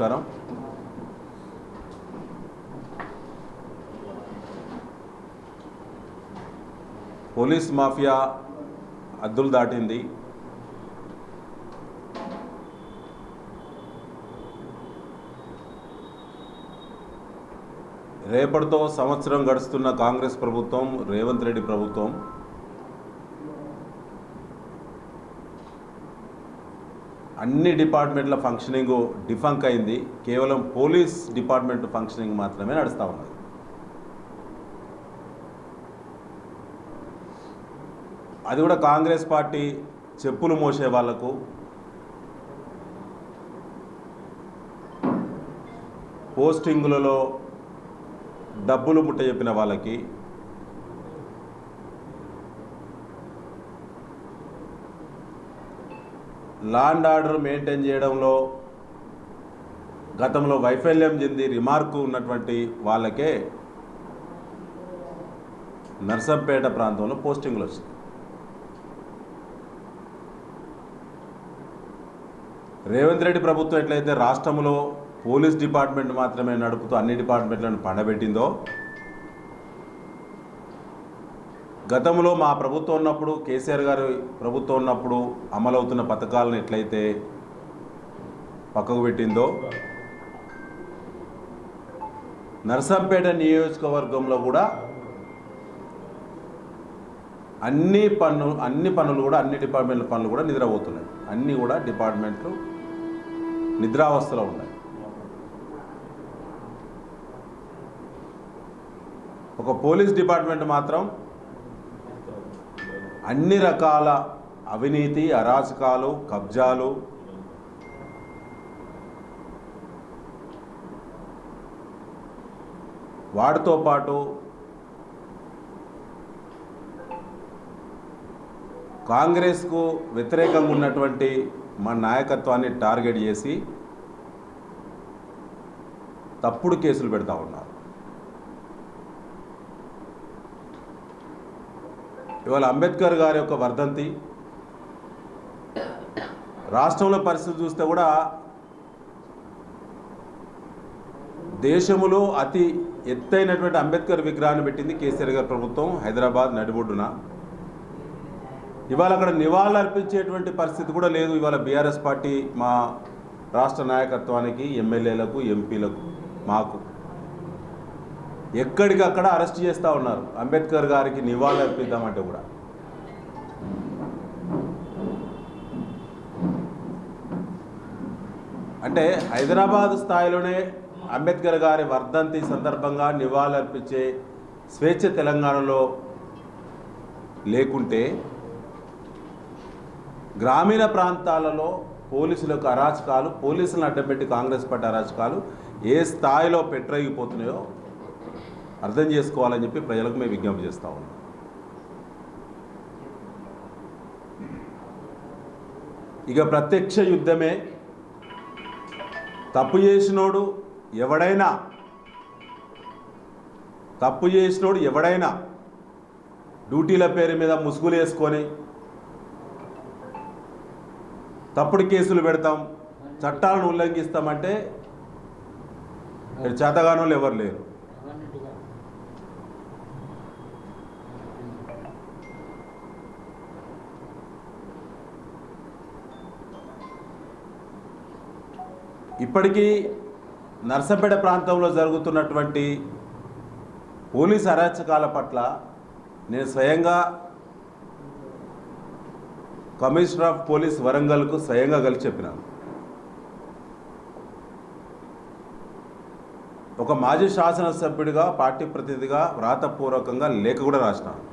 నమస్కారం. Police mafia అద్దులు దాటింది. రేపటితో సంవత్సరం గడుస్తున్న కాంగ్రెస్ ప్రభుత్వం రేవంత్ రెడ్డి ప్రభుత్వం అన్ని డిపార్ట్మెంట్ల ఫంక్షనింగ్ డిఫంక్ అయింది. కేవలం పోలీస్ డిపార్ట్మెంట్ ఫంక్షనింగ్ మాత్రమే నడుస్తూ ఉన్నది. అది కూడా కాంగ్రెస్ పార్టీ చెప్పులు మోసే వాళ్ళకు. పోస్టింగులలో డబ్బులు ముట్ట చెప్పిన వాళ్ళకి లాండ్ ఆర్డర్ మెయింటైన్ చేయడంలో గతంలో వైఫల్యం చెంది రిమార్కు ఉన్నటువంటి వాళ్ళకే నర్సంపేట ప్రాంతంలో పోస్టింగ్లు వచ్చింది రేవంత్ రెడ్డి ప్రభుత్వం ఎట్లయితే రాష్ట్రంలో పోలీస్ డిపార్ట్మెంట్ మాత్రమే నడుపుతూ అన్ని డిపార్ట్మెంట్లను పండబెట్టిందో గతంలో మా ప్రభుత్వం ఉన్నప్పుడు కేసీఆర్ గారు ప్రభుత్వం ఉన్నప్పుడు అమలవుతున్న పథకాలను ఎట్లయితే పక్కకు పెట్టిందో నర్సంపేట నియోజకవర్గంలో కూడా అన్ని పన్ను అన్ని పనులు కూడా అన్ని డిపార్ట్మెంట్ల పనులు కూడా నిద్రపోతున్నాయి. అన్నీ కూడా డిపార్ట్మెంట్లు నిద్రావస్థలో ఉన్నాయి. ఒక పోలీస్ డిపార్ట్మెంట్ మాత్రం అన్ని రకాల అవినీతి అరాచకాలు కబ్జాలు వాటితో పాటు కాంగ్రెస్కు వ్యతిరేకంగా ఉన్నటువంటి మా నాయకత్వాన్ని టార్గెట్ చేసి తప్పుడు కేసులు పెడతా ఉన్నారు. ఇవాళ అంబేద్కర్ గారి యొక్క వర్ధంతి. రాష్ట్రంలో పరిస్థితి చూస్తే కూడా దేశంలో అతి ఎత్తైనటువంటి అంబేద్కర్ విగ్రహాన్ని పెట్టింది కేసీఆర్ గారి ప్రభుత్వం హైదరాబాద్ నడిబొడ్డున. ఇవాళ అక్కడ నివాళులు అర్పించేటువంటి పరిస్థితి కూడా లేదు ఇవాళ బీఆర్ఎస్ పార్టీ మా రాష్ట్ర నాయకత్వానికి ఎమ్మెల్యేలకు ఎంపీలకు మాకు. ఎక్కడికక్కడ అరెస్ట్ చేస్తూ ఉన్నారు. అంబేద్కర్ గారికి నివాళులు అర్పిద్దామంటే కూడా. అంటే హైదరాబాద్ స్థాయిలోనే అంబేద్కర్ గారి వర్ధంతి సందర్భంగా నివాళులు అర్పించే స్వేచ్ఛ తెలంగాణలో లేకుంటే గ్రామీణ ప్రాంతాలలో పోలీసులకు అరాచకాలు పోలీసులను అడ్డపెట్టి కాంగ్రెస్ పార్టీ అరాచకాలు ఏ స్థాయిలో పెట్టరగిపోతున్నాయో అర్థం చేసుకోవాలని చెప్పి ప్రజలకు మేము విజ్ఞప్తి చేస్తూ ఉన్నాం. ఇక ప్రత్యక్ష యుద్ధమే. తప్పు చేసినోడు ఎవడైనా తప్పు చేసినోడు ఎవడైనా డ్యూటీల పేరు మీద ముసుగులు వేసుకొని తప్పుడు కేసులు పెడతాం చట్టాలను ఉల్లంఘిస్తామంటే చేతగానోళ్ళు ఎవరు లేరు. ఇప్పటికీ నర్సంపేట ప్రాంతంలో జరుగుతున్నటువంటి పోలీస్ అరాచకాల పట్ల నేను స్వయంగా కమిషనర్ ఆఫ్ పోలీస్ వరంగల్కు స్వయంగా కలిసి చెప్పినాను. ఒక మాజీ శాసనసభ్యుడిగా పార్టీ ప్రతినిధిగా వ్రాతపూర్వకంగా లేఖ కూడా రాసినాను.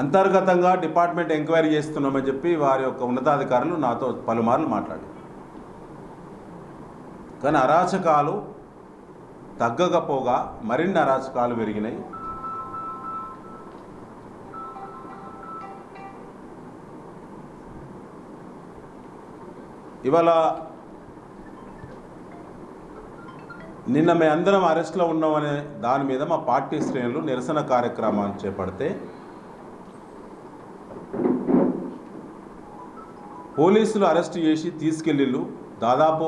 అంతర్గతంగా డిపార్ట్మెంట్ ఎంక్వైరీ చేస్తున్నామని చెప్పి వారి యొక్క ఉన్నతాధికారులు నాతో పలుమార్లు మాట్లాడారు. కానీ అరాచకాలు తగ్గకపోగా మరిన్ని అరాచకాలు పెరిగినాయి. ఇవాళ నిన్న మేము అందరం అరెస్ట్లో ఉన్నామనే దాని మీద మా పార్టీ శ్రేణులు నిరసన కార్యక్రమాన్ని చేపడితే పోలీసులు అరెస్ట్ చేసి తీసుకెళ్ళిళ్ళు. దాదాపు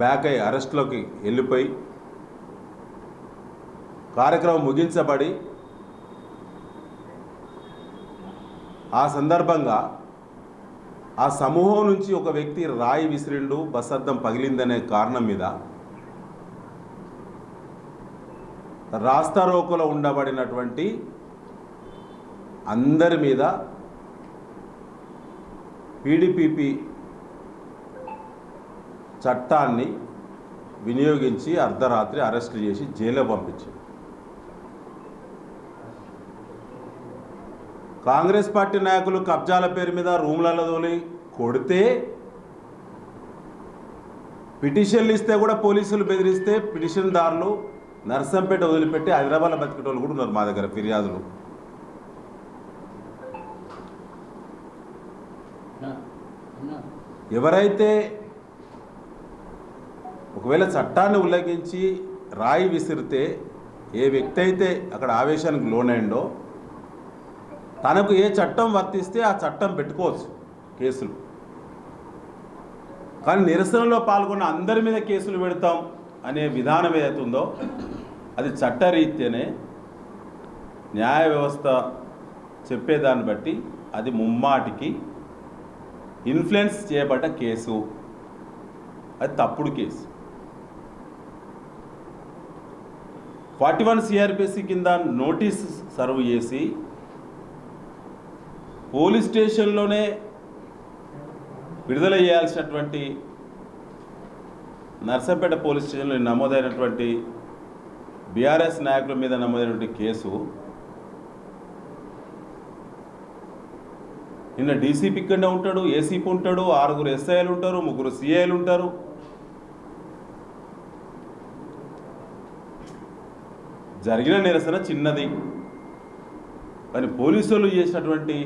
బ్యాక్ అయ్యి అరెస్ట్లోకి వెళ్ళిపోయి కార్యక్రమం ముగించబడి ఆ సందర్భంగా ఆ సమూహం నుంచి ఒక వ్యక్తి రాయి విసిరిండు బస్ అద్దం పగిలిందనే కారణం మీద రాస్తారోకులో ఉండబడినటువంటి అందరి మీద పీడిపిపి చట్టాన్ని వినియోగించి అర్ధరాత్రి అరెస్ట్ చేసి జైల్లో పంపించారు కాంగ్రెస్ పార్టీ నాయకులు కబ్జాల పేరు మీద రూమ్లలో తోలి కొడితే పిటిషన్లు ఇస్తే కూడా పోలీసులు బెదిరిస్తే పిటిషన్దారులు నర్సంపేట వదిలిపెట్టి హైదరాబాద్లో బతికేటోళ్ళు కూడా ఉన్నారు మా దగ్గర ఫిర్యాదులు. ఎవరైతే ఒకవేళ చట్టాన్ని ఉల్లంఘించి రాయి విసిరితే ఏ వ్యక్తి అయితే అక్కడ ఆవేశానికి లోనైండో తనకు ఏ చట్టం వర్తిస్తే ఆ చట్టం పెట్టుకోవచ్చు కేసులు. కానీ నిరసనలో పాల్గొన్న అందరి మీద కేసులు పెడతాం అనే విధానం ఏదైతుందో అది చట్టరీత్యానే న్యాయ వ్యవస్థ చెప్పేదాన్ని బట్టి అది ముమ్మాటికి ఇన్ఫ్లుయెన్స్ చేయబడ్డ కేసు. అది తప్పుడు కేసు. ఫార్టీ వన్ సిఆర్పిసి కింద నోటీస్ సర్వ్ చేసి పోలీస్ స్టేషన్లోనే విడుదల చేయాల్సినటువంటి నర్సంపేట పోలీస్ స్టేషన్లో నమోదైనటువంటి బీఆర్ఎస్ నాయకుల మీద నమోదైనటువంటి కేసు. నిన్న డీసీపీ ఇక్కడనే ఉంటాడు ఏసీపీ ఉంటాడు ఆరుగురు ఎస్ఐలు ఉంటారు ముగ్గురు సిఐలు ఉంటారు. జరిగిన నిరసన చిన్నది. కానీ పోలీసులు చేసినటువంటి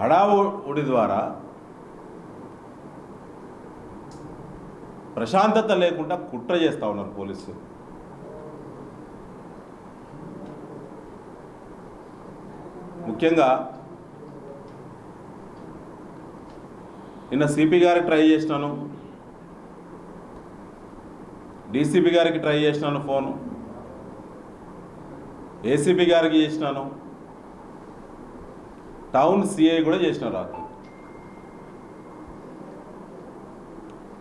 హడావుడి ద్వారా ప్రశాంతత లేకుండా కుట్ర చేస్తూ ఉన్నారు పోలీసులు. ముఖ్యంగా నిన్న సిపి గారికి ట్రై చేసినాను. డీసీపీ గారికి ట్రై చేసినాను ఫోను ఏసీపీ గారికి చేసినాను. టౌన్ సిఐ కూడా చేసిన రాత్రి.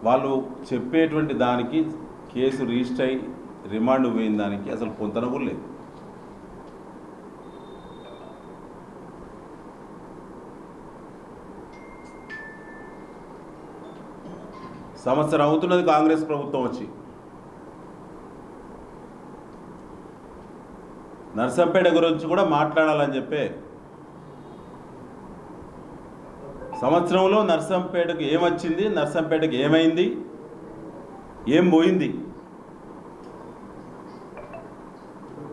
వాళ్ళు చెప్పేటువంటి దానికి కేసు రిజిస్టర్ అయి రిమాండ్ పోయిన దానికి అసలు పొంతన కూడా లేదు. సంవత్సరం అవుతున్నది కాంగ్రెస్ ప్రభుత్వం వచ్చి. నర్సంపేట గురించి కూడా మాట్లాడాలని చెప్పే. సంవత్సరంలో నర్సంపేటకు ఏమొచ్చింది? నర్సంపేటకు ఏమైంది? ఏం పోయింది?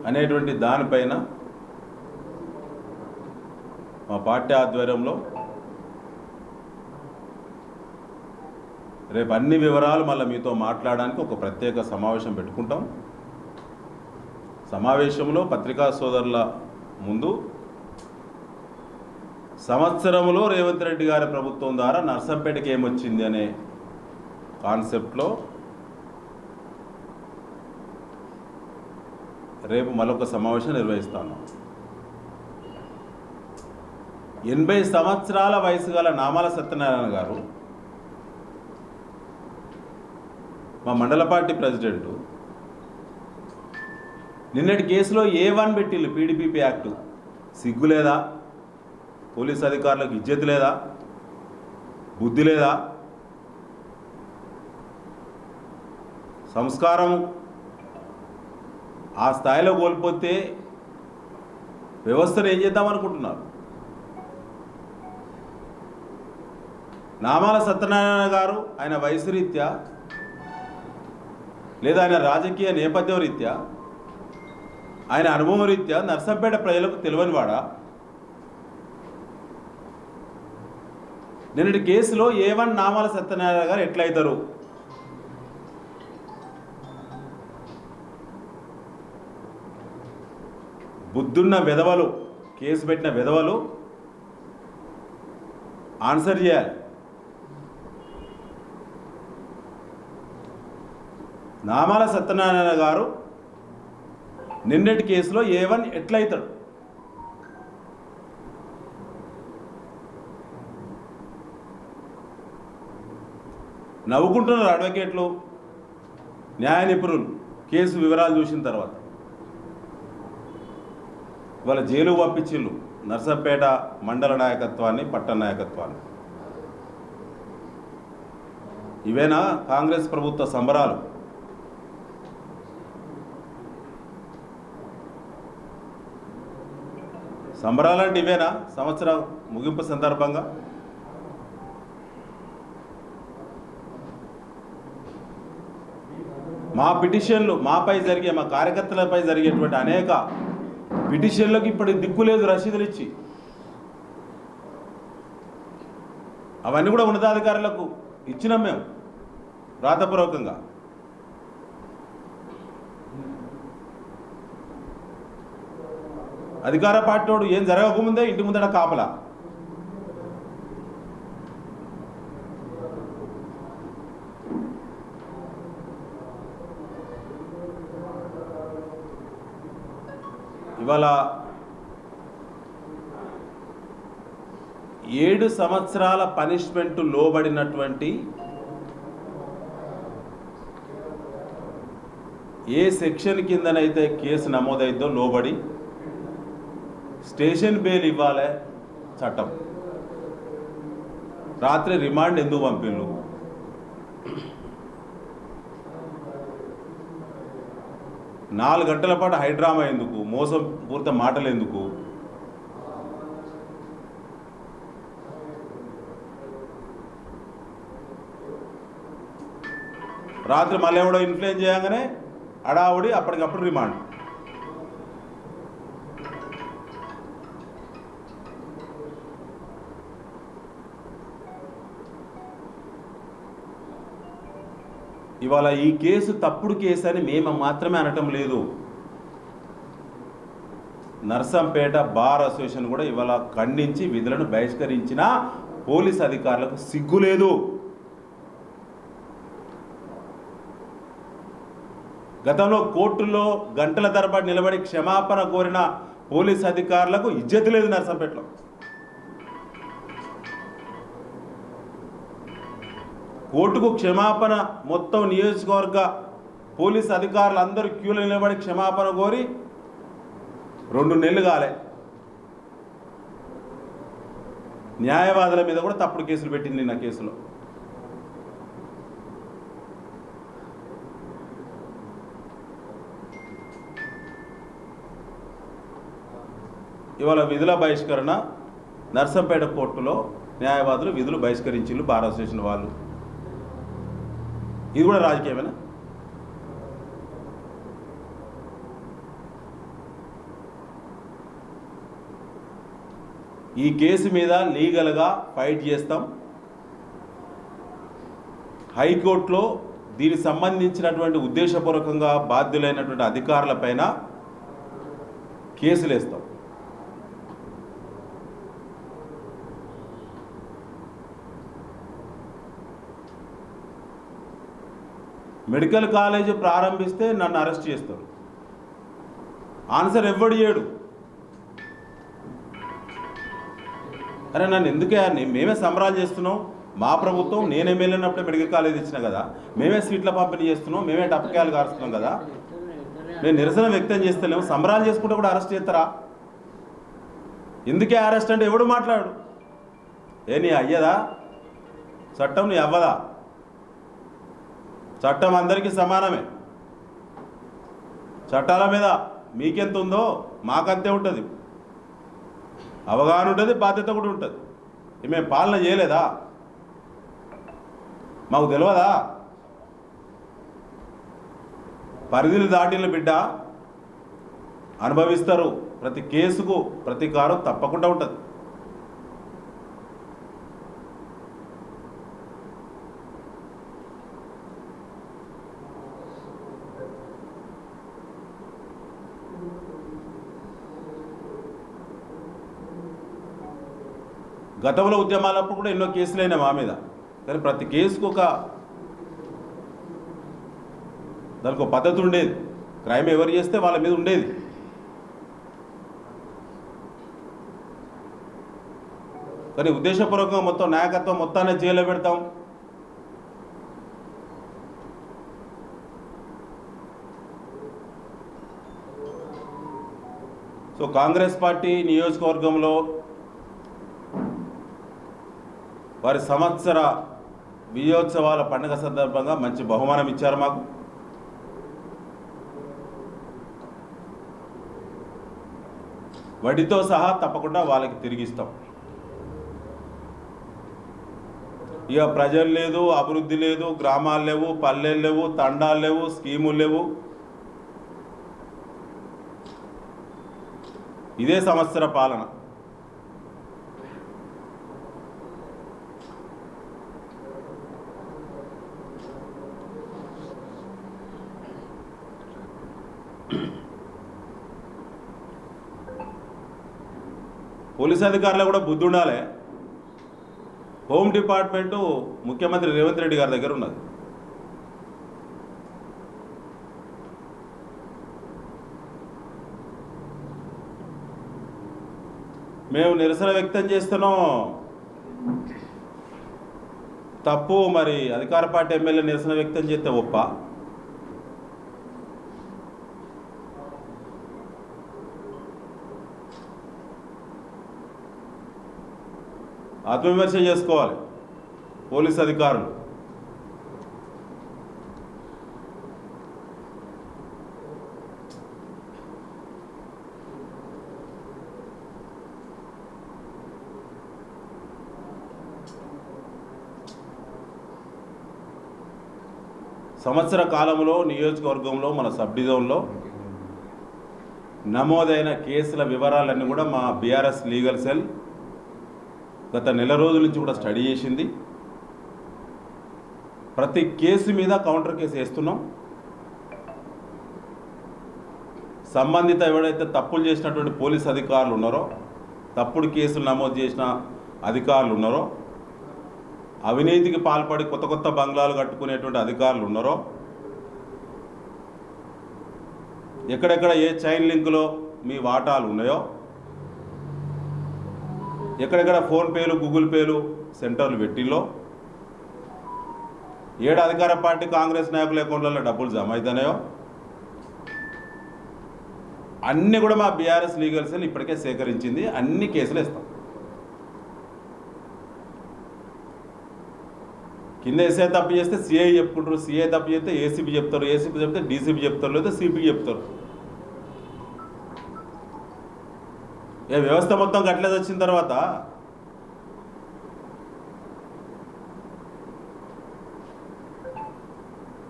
అనేటువంటి దానిపైన మా పార్టీ ఆధ్వర్యంలో రేపు అన్ని వివరాలు మళ్ళీ మీతో మాట్లాడడానికి ఒక ప్రత్యేక సమావేశం పెట్టుకుంటాం. సమావేశంలో పత్రికా సోదరుల ముందు సంవత్సరంలో రేవంత్ రెడ్డి గారి ప్రభుత్వం ద్వారా నర్సంపేటకి ఏమొచ్చింది అనే కాన్సెప్ట్లో రేపు మరొక సమావేశం నిర్వహిస్తాను. ఎనభై సంవత్సరాల వయసు గల నామాల సత్యనారాయణ గారు మా మండల పార్టీ ప్రెసిడెంటు. నిన్నటి కేసులో ఏ వన్ పెట్టిల్లు పీడీపీపీ యాక్టు. సిగ్గు లేదా? పోలీస్ అధికారులకు ఇజ్జత్ లేదా? బుద్ధి లేదా? సంస్కారం ఆ స్థాయిలో కోల్పోతే వ్యవస్థను ఏం చేద్దాం అనుకుంటున్నారు? నామాల సత్యనారాయణ గారు ఆయన వయసు రీత్యా లేదా ఆయన రాజకీయ నేపథ్యం రీత్యా? ఆయన అనుభవం రీత్యా? నర్సంపేట ప్రజలకు తెలియనివాడా నిన్నటి కేసులో ఏ వన్ నామాల సత్యనారాయణ గారు ఎట్లయితారు బుద్ధున్న విధవలు కేసు పెట్టిన విధవలు ఆన్సర్ చేయాలి. నామాల సత్యనారాయణ గారు నిన్నటి కేసులో ఏ వన్ ఎట్లయితాడు? నవ్వుకుంటున్నారు అడ్వకేట్లు న్యాయ నిపుణులు కేసు వివరాలు చూసిన తర్వాత. వాళ్ళ జైలు పంపించిళ్ళు నర్సంపేట మండల నాయకత్వాన్ని పట్టణ నాయకత్వాన్ని. ఇవేనా కాంగ్రెస్ ప్రభుత్వ సంబరాలు? సంబరాలంటే ఇవేనా? సంవత్సరం ముగింపు సందర్భంగా? మా పిటిషన్లు మాపై జరిగే మా కార్యకర్తలపై జరిగేటువంటి అనేక పిటిషన్లకు ఇప్పుడు దిక్కు లేదు రసీదులు ఇచ్చి. అవన్నీ కూడా ఉన్నతాధికారులకు ఇచ్చినాం మేము వ్రాతపూర్వకంగా అధికార పార్టీ ఏం జరగకముందే ఇంటి ముందర కాపలా. ఇవాళ ఏడు సంవత్సరాల పనిష్మెంట్ లోబడినటువంటి ఏ సెక్షన్ కిందనైతే కేసు నమోదైందో లోబడి స్టేషన్ బెయిల్ ఇవ్వాలి చట్టం. రాత్రి రిమాండ్ ఎందుకు పంపిల్లు? నాలుగు గంటల పాటు హైడ్రామా ఎందుకు? మోసం పూర్త మాటలు ఎందుకు? రాత్రి మళ్ళీ ఎవడో ఇన్ఫ్లుయెన్స్ చేయగానే అడావుడి అప్పటికప్పుడు రిమాండ్. ఇవాళ ఈ కేసు తప్పుడు కేసు అని మేము మాత్రమే అనటం లేదు. నర్సంపేట బార్ అసోసియేషన్ కూడా ఇవాళ ఖండించి విధులను బహిష్కరించిన పోలీస్ అధికారులకు సిగ్గు లేదు. గతంలో కోర్టులో గంటల తరబడి నిలబడి క్షమాపణ కోరిన పోలీస్ అధికారులకు ఇజ్జత్ లేదు నర్సంపేటలో. కోర్టుకు క్షమాపణ మొత్తం నియోజకవర్గ పోలీస్ అధికారులు అందరూ క్యూలో నిలబడి క్షమాపణ కోరి రెండు నెలలు కాలే. న్యాయవాదుల మీద కూడా తప్పుడు కేసులు పెట్టింది నా కేసులో. ఇవాళ విధుల బహిష్కరణ నర్సంపేట కోర్టులో న్యాయవాదులు విధులు బహిష్కరించిళ్ళు బార్ అసోసియేషన్ వాళ్ళు. ఇది కూడా రాజకీయమేనా? ఈ కేసు మీద లీగల్గా ఫైట్ చేస్తాం. హైకోర్టులో దీనికి సంబంధించినటువంటి ఉద్దేశపూర్వకంగా బాధ్యులైనటువంటి అధికారులపైన కేసులు వేస్తాం మెడికల్ కాలేజ్ ప్రారంభిస్తే నన్ను అరెస్ట్ చేస్తారు. ఆన్సర్ ఎవ్వడు చేయడు అరే నన్ను ఎందుకే అని మేమే సంబరాలు చేస్తున్నాం. మా ప్రభుత్వం నేను వెళ్ళినప్పుడే మెడికల్ కాలేజ్ ఇచ్చిన కదా మేమే సీట్ల పంపిణీ చేస్తున్నాం మేమే టపకాయలు కారుస్తున్నాం కదా. మేము నిరసన వ్యక్తం చేస్తలేము సంబరాలు చేసుకుంటే కూడా అరెస్ట్ చేస్తారా? ఎందుకే అరెస్ట్ అంటే ఎవడు మాట్లాడు? ఏ నీ అయ్యదా? చట్టం నీ అవ్వదా? చట్టం అందరికీ సమానమే. చట్టాల మీద మీకెంత ఉందో మాకంతే ఉంటుంది. అవగాహన ఉంటుంది బాధ్యత కూడా ఉంటుంది. మేము పాలన చేయలేదా? మాకు తెలియదా పరిధిని దాటిన బిడ్డ అనుభవిస్తారు. ప్రతి కేసుకు ప్రతీకారం తప్పకుండా ఉంటుంది. గతంలో ఉద్యమాలప్పుడు కూడా ఎన్నో కేసులు అయినాయి మా మీద. కానీ ప్రతి కేసుకు ఒక దానికి ఒక పద్ధతి ఉండేది. క్రైమ్ ఎవరు చేస్తే వాళ్ళ మీద ఉండేది. కానీ ఉద్దేశపూర్వకంగా మొత్తం నాయకత్వం మొత్తాన్ని జైల్లో పెడతాం. సో కాంగ్రెస్ పార్టీ నియోజకవర్గంలో వారి సంవత్సర విజయోత్సవాల పండుగ సందర్భంగా మంచి బహుమానం ఇచ్చారు మాకు. వడ్డీతో సహా తప్పకుండా వాళ్ళకి తిరిగిస్తాం ఇక ప్రజలు లేదు అభివృద్ధి లేదు గ్రామాలు లేవు పల్లెలు లేవు తండాలు లేవు స్కీములు లేవు. ఇదే సంవత్సర పాలన. పోలీస్ అధికారులు కూడా బుద్ధి ఉండాలి. హోమ్ డిపార్ట్మెంటు ముఖ్యమంత్రి రేవంత్ రెడ్డి గారి దగ్గర ఉన్నది. మేము నిరసన వ్యక్తం చేస్తున్నాం. తప్పు మరి అధికార పార్టీ ఎమ్మెల్యే నిరసన వ్యక్తం చేస్తే ఒప్ప? ఆత్మవిమర్శ చేసుకోవాలి. పోలీస్ అధికారులు. సంవత్సర కాలంలో నియోజకవర్గంలో మన సబ్ డివిజన్లో నమోదైన కేసుల వివరాలన్నీ కూడా మా బీఆర్ఎస్ లీగల్ సెల్ గత నెల రోజుల నుంచి కూడా స్టడీ చేసింది. ప్రతి కేసు మీద కౌంటర్ కేసు వేస్తున్నాం. సంబంధిత ఎవడైతే తప్పులు చేసినటువంటి పోలీస్ అధికారులు ఉన్నారో తప్పుడు కేసులు నమోదు చేసిన అధికారులు ఉన్నారో అవినీతికి పాల్పడి కొత్త కొత్త బంగ్లాలు కట్టుకునేటువంటి అధికారులు ఉన్నారో ఎక్కడెక్కడ ఏ చైన్ లింకులో మీ వాటాలు ఉన్నాయో ఎక్కడెక్కడ ఫోన్పేలు గూగుల్ పేలు సెంటర్లు పెట్టిల్లో? ఏడు అధికార పార్టీ కాంగ్రెస్ నాయకుల అకౌంట్లలో డబ్బులు జమ అవుతున్నాయో అన్నీ కూడా మా బీఆర్ఎస్ లీగల్ సెల్ ఇప్పటికే సేకరించింది అన్ని కేసులు ఇస్తాం కింద ఎస్ఐ తప్పు చేస్తే సిఐ చెప్పుకుంటారు సిఐ తప్పు చేస్తే ఏసీబీ చెప్తారు ఏసీబీ చెప్తే డీసీబీ చెప్తారు లేదా సిపి చెప్తారు. ఏ వ్యవస్థ మొత్తం కట్లేదు వచ్చిన తర్వాత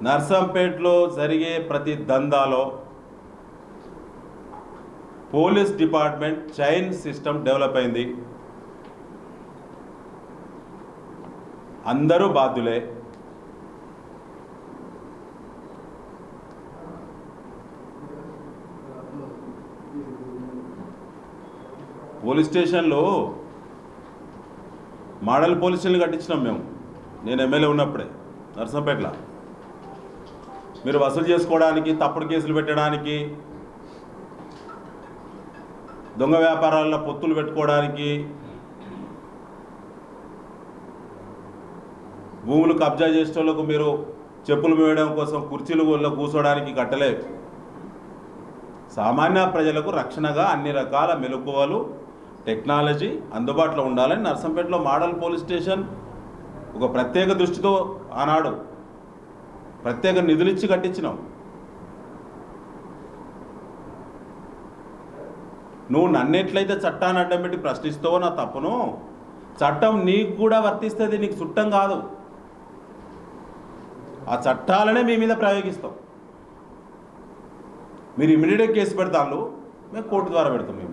నర్సంపేటలో జరిగే ప్రతి దందాలో police department chain system develop అయింది. అందరూ బాధ్యులే. పోలీస్ స్టేషన్లో మోడల్ పోలీస్ స్టేషన్లు కట్టించినాం మేము. నేను ఎమ్మెల్యే ఉన్నప్పుడే నర్సంపేటలో. మీరు వసూలు చేసుకోవడానికి తప్పుడు కేసులు పెట్టడానికి దొంగ వ్యాపారాల్లో పొత్తులు పెట్టుకోవడానికి భూములు కబ్జా చేసేటోళ్ళకు మీరు చెప్పులు వేయడం కోసం కుర్చీలు కూర్చోడానికి కట్టలేదు. సామాన్య ప్రజలకు రక్షణగా అన్ని రకాల మెలకువలు టెక్నాలజీ అందుబాటులో ఉండాలని నర్సంపేటలో మోడల్ పోలీస్ స్టేషన్ ఒక ప్రత్యేక దృష్టితో ఆనాడు ప్రత్యేక నిధులు ఇచ్చి కట్టించినాం. నువ్వు నన్నెట్లయితే చట్టాన్ని అడ్డం పెట్టి ప్రశ్నిస్తావో నా తప్పును? చట్టం నీకు కూడా వర్తిస్తుంది నీకు చుట్టం కాదు. ఆ చట్టాలనే మీ మీద ప్రయోగిస్తాం. మీరు ఇమీడియట్గా కేసు పెడతాను మేము కోర్టు ద్వారా పెడతాం మీ